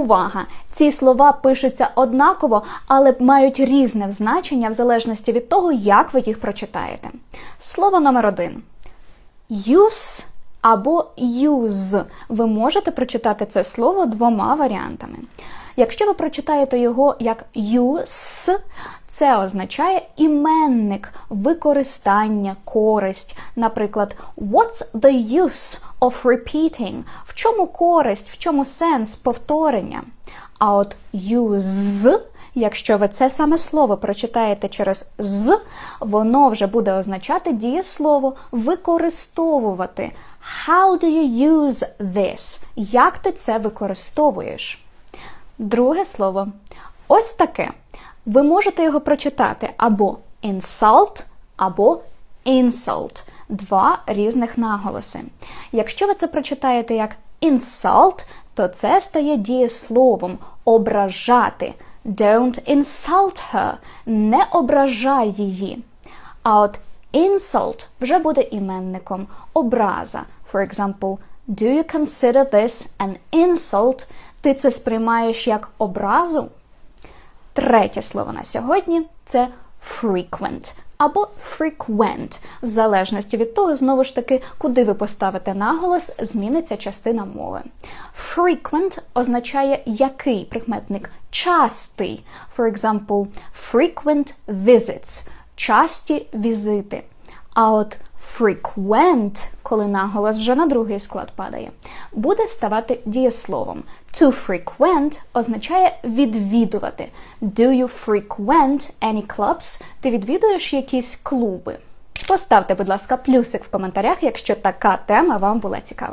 Увага! Ці слова пишуться однаково, але мають різне значення в залежності від того, як ви їх прочитаєте. Слово номер один. Use або use. Ви можете прочитати це слово двома варіантами. Якщо ви прочитаєте його як use, це означає іменник, використання, користь. Наприклад, What's the use of repeating? В чому користь, в чому сенс повторення? А от use, якщо ви це саме слово прочитаєте через з, воно вже буде означати дієслово використовувати. How do you use this? Як ти це використовуєш? Друге слово. Ось таке. Ви можете його прочитати або insult, або insult. Два різних наголоси. Якщо ви це прочитаєте як insult, то це стає дієсловом ображати. Don't insult her. Не ображай її. А от insult вже буде іменником, образа. For example, do you consider this an insult? Ти це сприймаєш як образу? Третє слово на сьогодні це frequent або frequent. В залежності від того, знову ж таки, куди ви поставите наголос, зміниться частина мови. Frequent означає який прикметник частий. For example, frequent visits часті візити. А от frequent, коли наголос вже на другий склад падає, буде ставати дієсловом. To frequent означає відвідувати. Do you frequent any clubs? Ти відвідуєш якісь клуби? Поставте, будь ласка, плюсик в коментарях, якщо така тема вам була цікава.